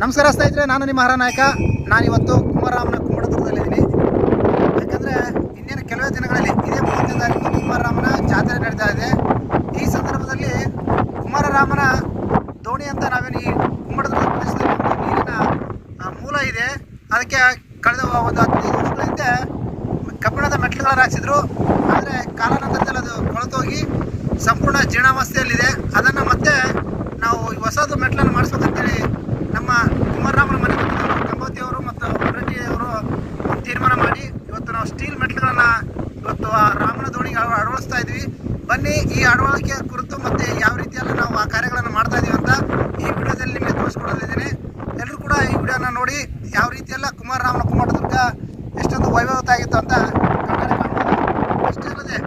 ನಮಸ್ಕಾರ ಸ್ನೇಹಿತರೆ, ನಾನು ನಿಮ್ಮ ಹರ ನಾಯಕ. ನಾನಿವತ್ತು ಕುಮಾರರಾಮನ ಕುಂಬಳದುರ್ಗದಲ್ಲಿದ್ದೀನಿ ಯಾಕಂದರೆ ಇನ್ನೇನು ಕೆಲವೇ ದಿನಗಳಲ್ಲಿ ಇದೇ ಮೂವತ್ತನೇ ತಾರೀಕು ಕುಮಾರರಾಮನ ಜಾತ್ರೆ ನಡೀತಾ ಇದೆ. ಈ ಸಂದರ್ಭದಲ್ಲಿ ಕುಮಾರರಾಮನ ದೋಣಿ ಅಂತ ನಾವೇನು ಈ ಕುಂಬಳದುರ್ಗ ಪ್ರದೇಶದಲ್ಲಿ ಒಂದು ನೀರಿನ ಮೂಲ ಇದೆ. ಅದಕ್ಕೆ ಕಳೆದ ಒಂದು ಹದಿನೈದು ವರ್ಷಗಳ ಹಿಂದೆ ಕಬ್ಬಿಣದ ಮೆಟ್ಲುಗಳನ್ನು ಹಾಕ್ಸಿದ್ರು. ಆದರೆ ಕಾಲಾನಂತರದಲ್ಲಿ ಅದು ಕೊಳತೋಗಿ ಸಂಪೂರ್ಣ ಜೀರ್ಣಾವಸ್ಥೆಯಲ್ಲಿದೆ. ಅದನ್ನು ಮತ್ತೆ ನಾವು ಈ ಹೊಸದು ಮೆಟ್ಲನ್ನು ಮಾಡಿಸ್ಬೇಕಂತೇಳಿ ನಮ್ಮ ಕುಮಾರರಾಮನ ಮನೆ ಕಂಬೋತಿ ಅವರು ಮತ್ತು ರೆಡ್ಡಿ ಅವರು ಒಂದು ತೀರ್ಮಾನ ಮಾಡಿ ಇವತ್ತು ನಾವು ಸ್ಟೀಲ್ ಮೆಟ್ಲುಗಳನ್ನು ಇವತ್ತು ಆ ರಾಮನ ದೋಣಿಗೆ ಅಳ- ಅಳವಡಿಸ್ತಾ ಇದ್ವಿ ಬನ್ನಿ ಈ ಅಳವಡಿಕೆ ಕುರಿತು ಮತ್ತೆ ಯಾವ ರೀತಿಯೆಲ್ಲ ನಾವು ಆ ಕಾರ್ಯಗಳನ್ನು ಮಾಡ್ತಾ ಇದೀವಿ ಅಂತ ಈ ವಿಡಿಯೋದಲ್ಲಿ ನಿಮಗೆ ತೋರಿಸ್ಕೊಡಲಿದ್ದೀನಿ ಎಲ್ಲರೂ ಕೂಡ ಈ ವಿಡಿಯೋನ ನೋಡಿ ಯಾವ ರೀತಿಯೆಲ್ಲ ಕುಮಾರರಾಮನ ಕುಮಾರದುರ್ಗ ಎಷ್ಟೊಂದು ವೈಭವತ ಆಗಿತ್ತು ಅಂತ ಕಣ್ಣಾರೆ ಕಾಣ್ಬೋದು ಅಷ್ಟೇ ಅಲ್ಲದೆ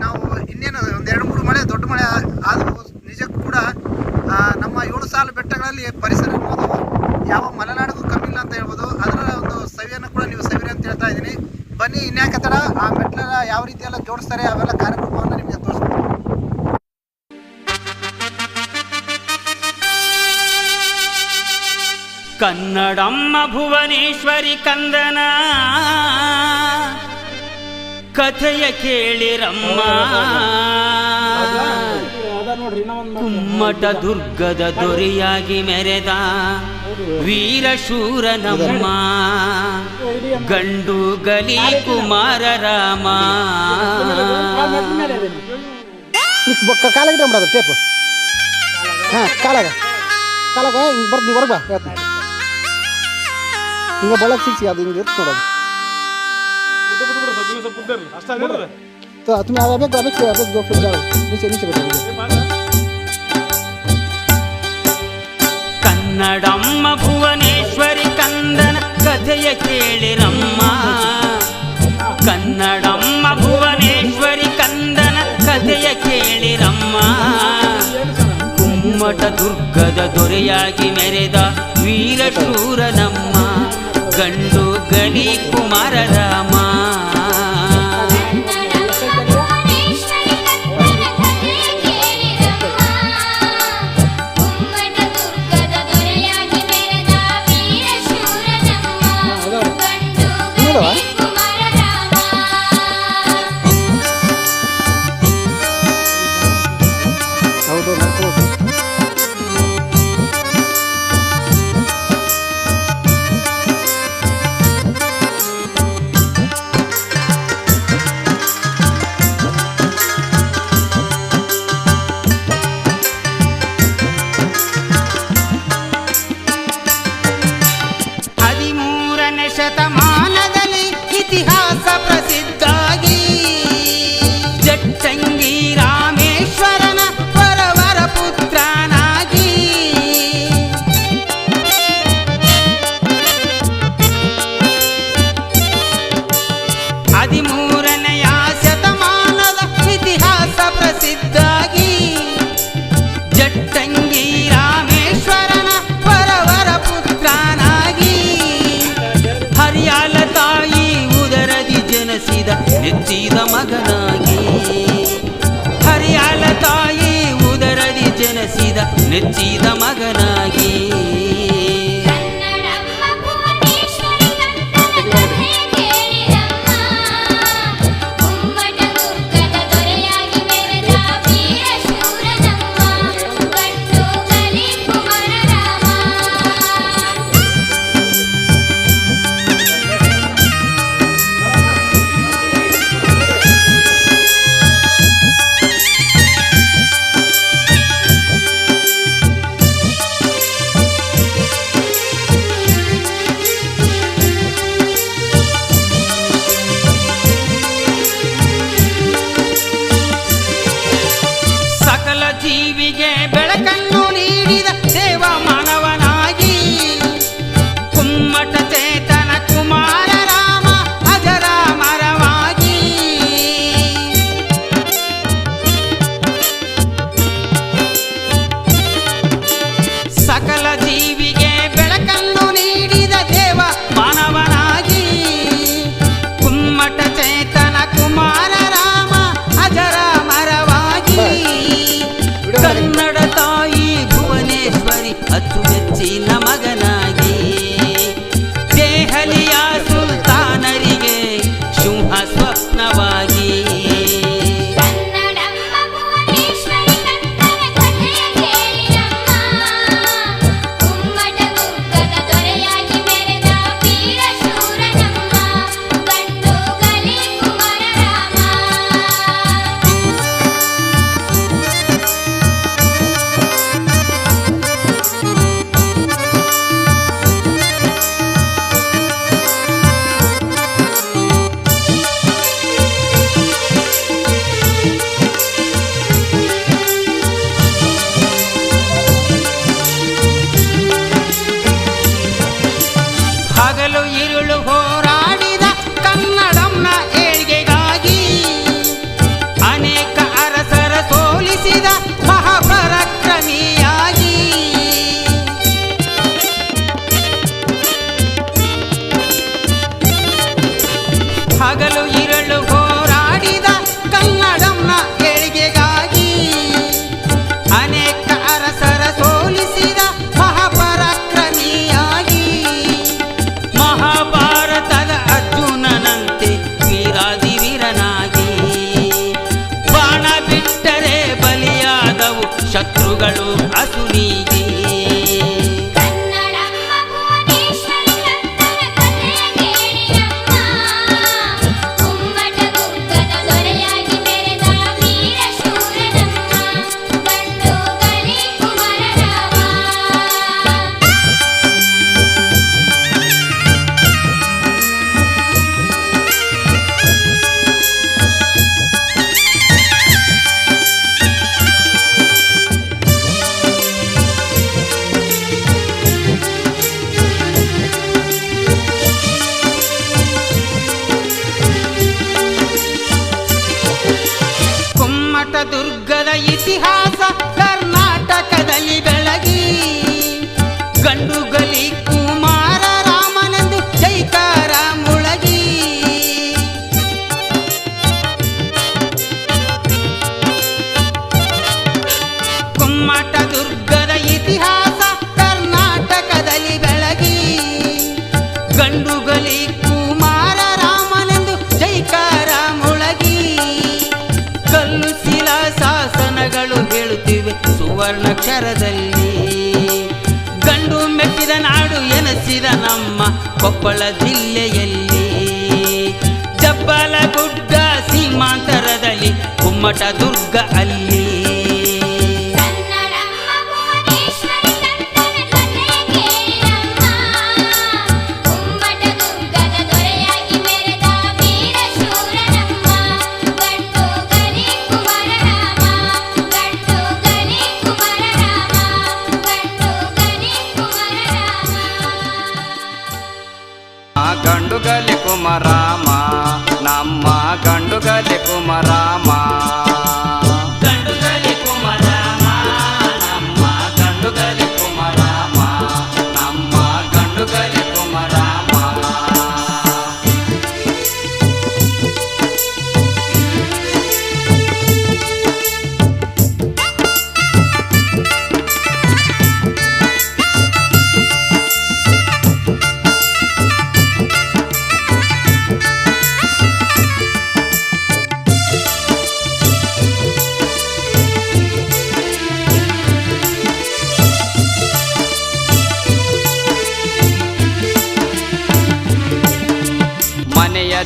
ನಾವು ಇನ್ನೇನು ಒಂದು ಎರಡು ಮೂರು ಮಳೆ ದೊಡ್ಡ ಮಳೆ ಆದರೂ ನಿಜಕ್ಕೂ ಕೂಡ ಆ, ನಮ್ಮ ಏಳು ಬೆಟ್ಟಗಳಲ್ಲಿ ಪರಿಸರ ಅನ್ನೋದು ಯಾವ ಮಲೆನಾಡಿಗೂ ಕಮ್ಮಿ ಇಲ್ಲ ಅಂತ ಹೇಳ್ಬೋದು, ಅದರ ಒಂದು ಸವಿಯನ್ನು ಕೂಡ ನೀವು ಸವಿರಿ ಅಂತ ಹೇಳ್ತಾ ಇದ್ದೀನಿ. ಬನ್ನಿ, ಇನ್ಯಾಕೆ ತಡ ಆ ಮೆಟ್ಲೆಲ್ಲ ಯಾವ ರೀತಿ ಎಲ್ಲ ಜೋಡಿಸ್ತಾರೆ? ಅವೆಲ್ಲ ಕಾರ್ಯಕ್ರಮವನ್ನು ನಿಮಗೆ ತೋರಿಸ್ಬೋದು ಕನ್ನಡಮ್ಮ ಭುವನೇಶ್ವರಿ ಕಂದನ. ಕಥೆಯ ಕೇಳಿರಮ್ಮ. ಮಠ ದುರ್ಗದ ದೊರೆಯಾಗಿ ಮೆರೆದ ವೀರಶೂರನಮ್ಮ ಗಂಡು ಗಲಿ ಕುಮಾರ ರಾಮ ಕಾಲಾಗ ಬಿಡ ಟೇಪ್ ಹಾ ಕಾಲಾಗ ಕಾಲಾಗ ಹಿಂಗೆ ಬರ್ದು ನೀವು ಹೊರಗೆ ಹೇಳ್ತೀನಿ ಹಿಂಗೆ ಬಳಕ್ ಸಿಕ್ಸಿ ಅದು ಹಿಂಗೆ ಇರ್ತು ಯಾವಾಗ ನೀಚೆ ನೀಚೆ ಬಿಟ್ಟು ಕನ್ನಡಮ್ಮ ಭುವನೇಶ್ವರಿ ಕಂದನ ಕಥೆಯ ಕೇಳಿರಮ್ಮ ಕನ್ನಡಮ್ಮ ಭುವನೇಶ್ವರಿ ಕಂದನ ಕಥೆಯ ಕೇಳಿರಮ್ಮ ಕುಮ್ಮಟ ದುರ್ಗದ ದೊರೆಯಾಗಿ ಮೆರೆದ ವೀರಶೂರನಮ್ಮ, ಗಂಡು ಗಣಿ ಕುಮಾರ அரசித நெச்சித மகனாகி Oh. ಶತ್ರುಗಳು ಹೇಳುತ್ತಿವೆ ಸುವರ್ಣಕ್ಷರದಲ್ಲಿ. ಗಂಡು ಮೆಟ್ಟಿದ ನಾಡು ಎನಸಿದ ನಮ್ಮ ಕೊಪ್ಪಳ ಜಿಲ್ಲೆಯಲ್ಲಿ. ಜಬ್ಬಲ ಗುಡ್ಡ ಸೀಮಾಂತರದಲ್ಲಿ ಕುಮ್ಮಟ ದುರ್ಗ ಅಲ್ಲಿ.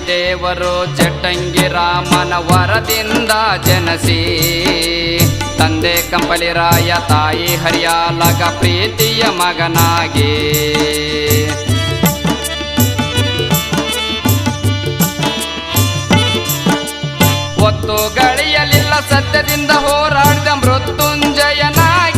ದೇವರು ಚಟ್ಟಂಗಿ ರಾಮನ ವರದಿಂದ ಜನಸಿ. ತಂದೆ ಕಂಪಲಿರಾಯ ತಾಯಿ ಹರಿಯಾಲಗ ಪ್ರೀತಿಯ ಮಗನಾಗಿ. ಒತ್ತು ಗಳಿಯಲಿಲ್ಲ ಸತ್ಯದಿಂದ ಹೋರಾಡಿದ ಮೃತ್ಯುಂಜಯನಾಗಿ.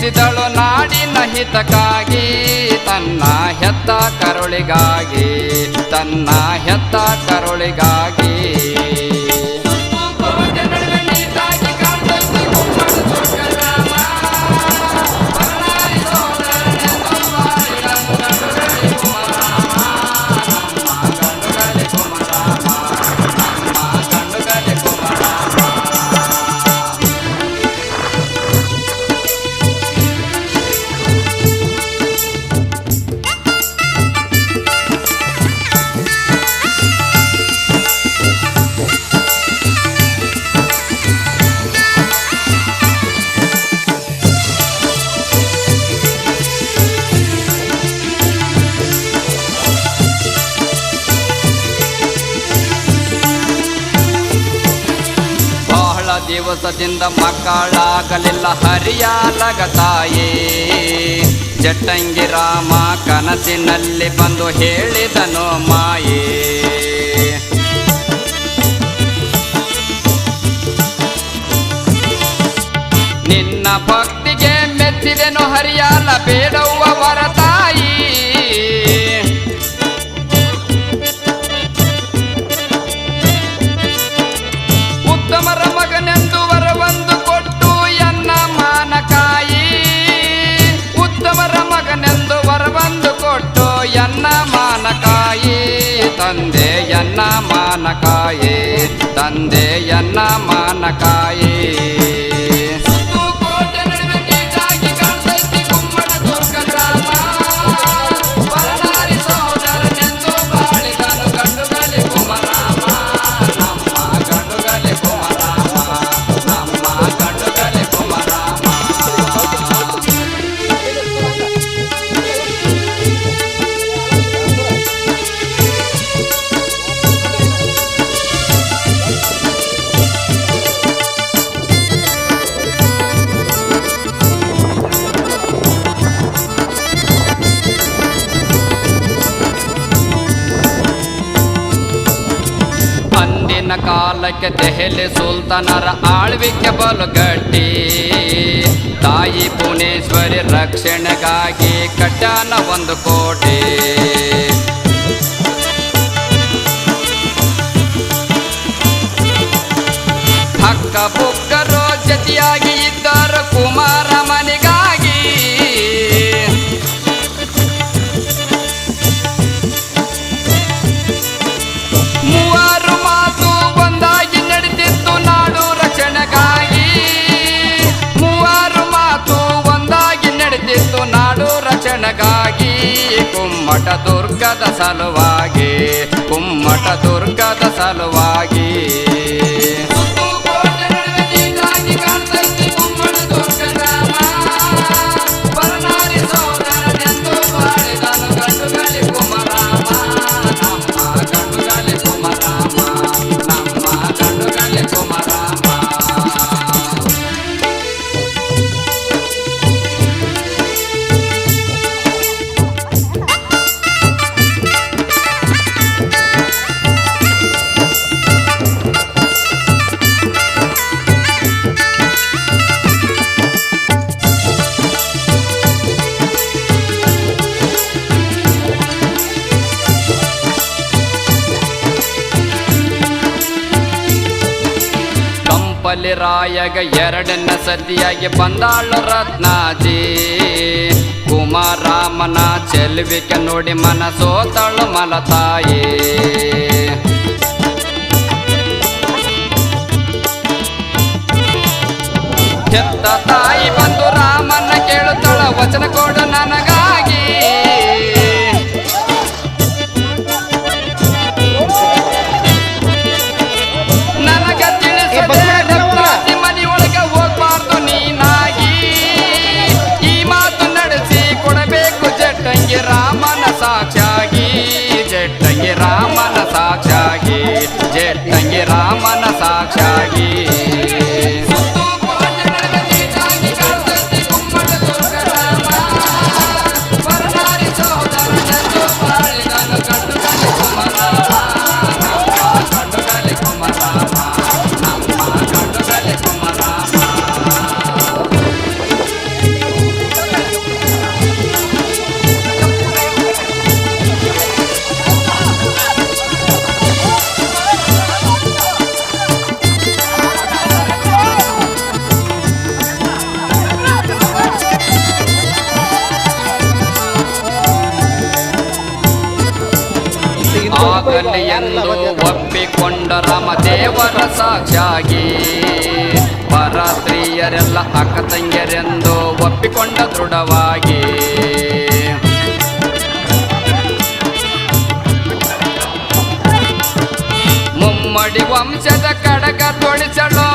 ಪೂಜಿಸಿದಳು ನಾಡಿನ ಹಿತಕ್ಕಾಗಿ. ತನ್ನ ಹೆತ್ತ ಕರುಳಿಗಾಗಿ ತನ್ನ ಹೆತ್ತ ಕರುಳಿಗಾಗಿ. ದಿವಸದಿಂದ ಮಕ್ಕಳಾಗಲಿಲ್ಲ ಹರಿಯಾಲಗ ತಾಯಿ. ಜಟ್ಟಂಗಿ ರಾಮ ಕನಸಿನಲ್ಲಿ ಬಂದು ಹೇಳಿದನು ಮಾಯೇ. ನಿನ್ನ ಭಕ್ತಿಗೆ ಮೆಚ್ಚಿದೆನು ಹರಿಯಾಲ ಬೇಡವ್ವ ವರ ಪಾಲಕ್ಕೆ ದೆಹಲಿ ಸುಲ್ತಾನರ ಆಳ್ವಿಕೆ ಬಲಗಟ್ಟಿ. ತಾಯಿ ಪುಣೇಶ್ವರಿ ರಕ್ಷಣೆಗಾಗಿ ಕಟ್ಟಾನ ಒಂದು ಕೋಟೆ. ಹಕ್ಕ ಬುಕ್ಕ ಜತಿಯಾಗಿ ಬೆಳಗಾಗಿ ಕುಮ್ಮಟ ದುರ್ಗದ ಸಲುವಾಗಿ ಕುಮ್ಮಟ ದುರ್ಗದ ಸಲುವಾಗಿ. ರಾಯಗ ಎರಡನ ಸತಿಯಾಗಿ ಬಂದಾಳು ರತ್ನಾಜಿ. ಕುಮಾರಾಮನ ಚೆಲ್ವಿಕೆ ನೋಡಿ ಮನಸೋತಳು ಮಲತಾಯೇ. ರಾಮನ ಸಾಕ್ಷಾಗಿ. ಆಗಲಿ ಎಂದು ಒಪ್ಪಿಕೊಂಡ ರಾಮದೇವರ ಸಾಕ್ಷಾಗಿ ಪರಾತ್ರಿಯರೆಲ್ಲ ಅಕ್ಕ ತಂಗಿಯರೆಂದು ಒಪ್ಪಿಕೊಂಡ ದೃಢವಾಗಿ. ಮುಮ್ಮಡಿ ವಂಶದ ಕಡಗ ತೊಳಿಸಲೋ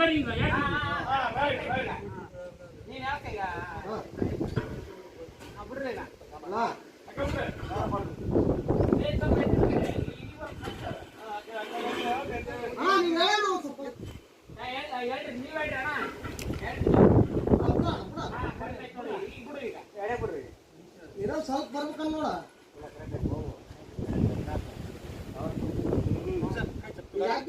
ಬರೀಲ್ವಾ ಯಾಕೆ